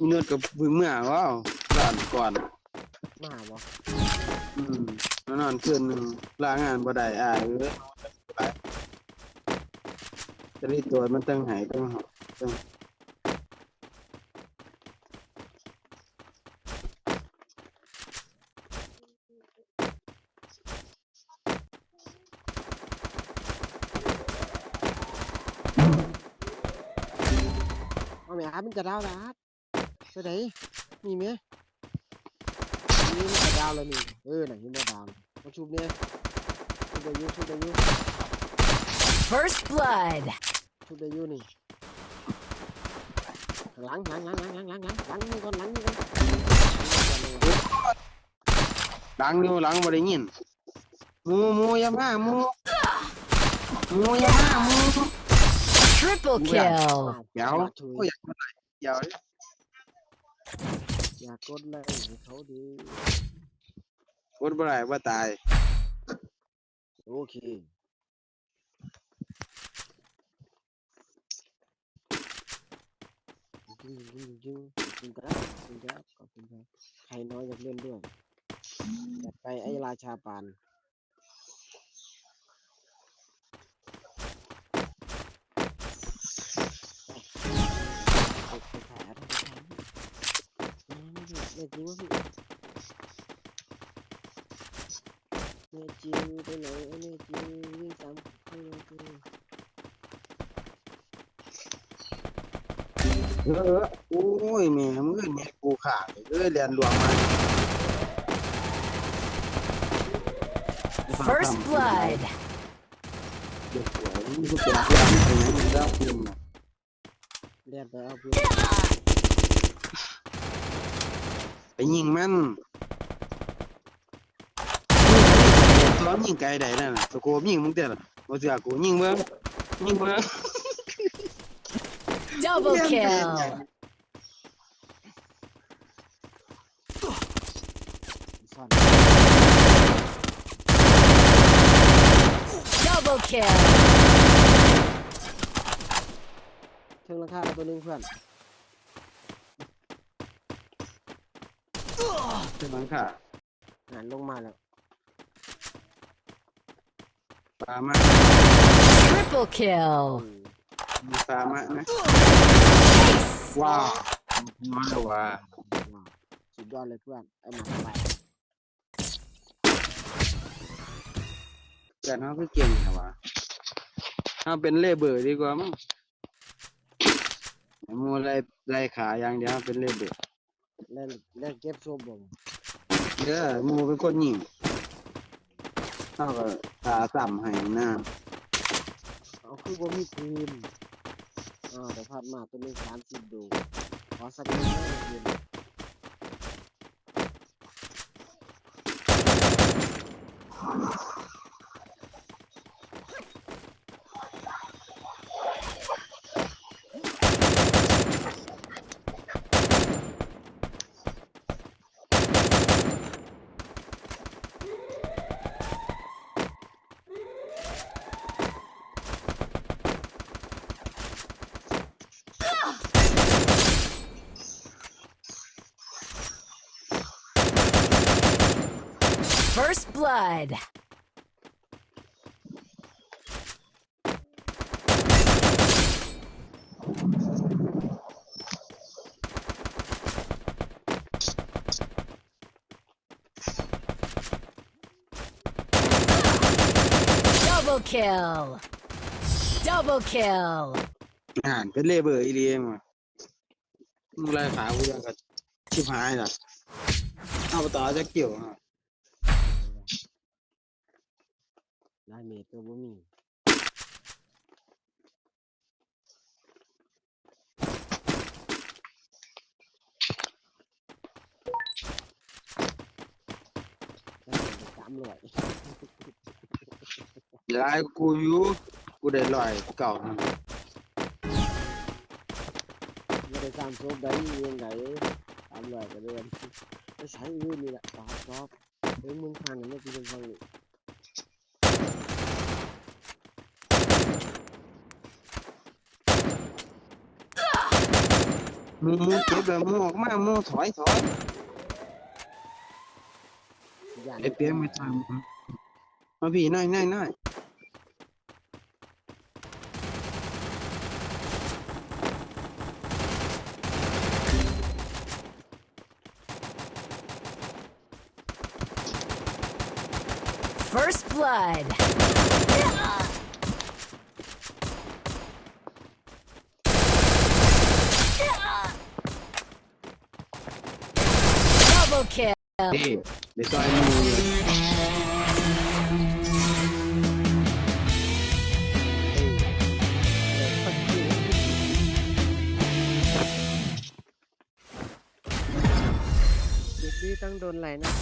มีเนื้อกับพึ่งเมื่อว้าวร้านก่อนมาบ่อืมแล้วนอนคืนหนึงลางานบ่ได้อ้ายเอ้ยไปจะรีตัวมันตั้งหายตั้งหอบตั้งเอาแม่ครับมันจะดาวนะ ครับไปไหนมีไหมนี่มันจะดาวแล้วนี่เออไหนมันจะดาวมาชุบเนี่ยชุบได้อยูชุบได้อยู First blood. ชุบได้อยูนี่หลังหลังหลังหลังหลังหลังหลังหลังนี่ก่อนหลังนี่ก่อนดังอยู่หลังบ่ได้ยินหมูหมูอย่ามาหมูหมูอย่ามาหมู Triple Yeah. kill. เดี๋ยวชุยโอ้ยอยากมาไหนเดี๋ยวดิ อยากกดไลค์ให้เขาดี กดบ่ได้บ่ตาย โอเค จริงจริงจริงขอบคุณครับขอบคุณครับขอบคุณครับ ใครน้อยอยากเล่นด้วยจัดไปไอ้ราชาปาน ไม่ไม่ไม่จริงวะพี่แม่จิวไปไหนไอ้แม่จิววิ่งตามให้เราดูเออโอ้ยแม่มึงเอ้ยแม่กูขาดเอ้ยเรียนหลวงมา First blood. เด็กสวยมึงก็เป็นเพื่อนไปไหนมึงแล้วมึงน่ะเรียนไปเอาเพื่อนไป ยิงมันตอนยิงไกลได้นั่นน่ะสโคปยิงมึงเด้อล่ะบ่เสือกูยิงเบิ่งยิงเบิ่ง Double kill. ซ่อน Double kill. เชิงราคาตัวหนึงเพื่อน เป็นบังค่ะหันลงมาแล้วปลามา Triple kill. อืมปลามานะ Ace. ว้าวมาแล้วว่าว้าวสุดยอดเลยเพื่อนไอ้หมาไปแต่เฮาคือเก่งนะว่าเฮาเป็นเลเบอร์ดีกว่ามั้งหมูไล่ไล่ขาอย่างเดียวเป็นเลเบอร์ เล่นเล่นเก็บโซบ่มเด้อหมูเป็นคนยิงเฮาก็ขาซ้ำให้หน้าเอาคือบ่มีปืนอ่าแต่พลาดมาตัวหนึงสามสิบดูขอสักนิดไม่ First blood. Double kill. Double kill. อ่านเป็นเลเบอร์อีเลียงว่ะมึงไล่ขากูยังก็ชิบหายล่ะเอาไปต่อจะเกี่ยวอะ ได้เมตรก็บ่มีได้เมตรสามร้อยหลายกูอยู่กูได้ลอยเก่านั่นไม่ได้สร้างโซบได้เรื่องไหนสามร้อยก็เดือนไปใช้อื่นนี่แหละตอบตอบเฮ้ยมึงฟังไม่กูเป็นฟังนี่ห มูหมูเก็บแล้วหมูออกมาหมูถอยถอยอย่าไอ้เปียกไม่ทำมาพี่น้อยน้อยน้อย First blood. Double kill. เด้เดี๋ยวซอยหมูเลยเด็กดีต้องโดนไหลนะ